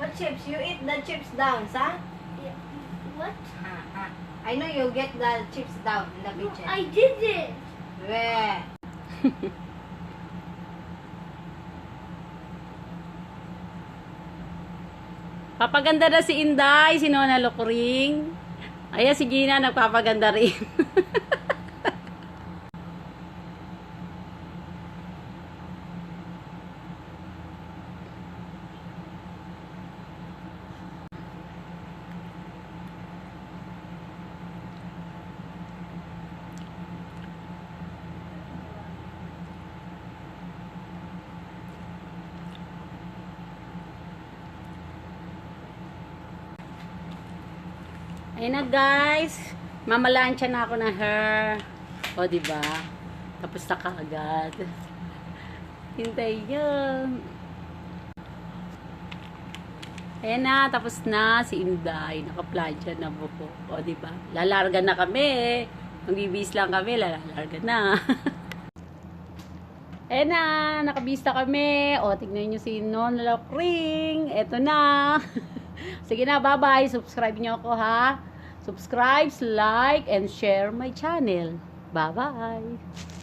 What chips? You eat the chips down, sa? Yeah. What? Ah, ah. I know you get the chips down in the No, kitchen. I didn't. Weh. Papaganda na si Inday, si Nona Lukring. Ayan, si Gina nagpapaganda rin. Ayun na guys. Mamalansya na ako ng hair. O, ba? Tapos na kaagad. Hintay yun. Ayan na, tapos na si Inday. Naka-plancha na buko. O, ba? Lalarga na kami. Magbibis lang kami, lalarga na. Ayan na, nakabista kami. O, tignan nyo si Non Ring. Eto na. Sige na, bye-bye. Subscribe nyo ako, ha? Subscribe, like, and share my channel. Bye-bye.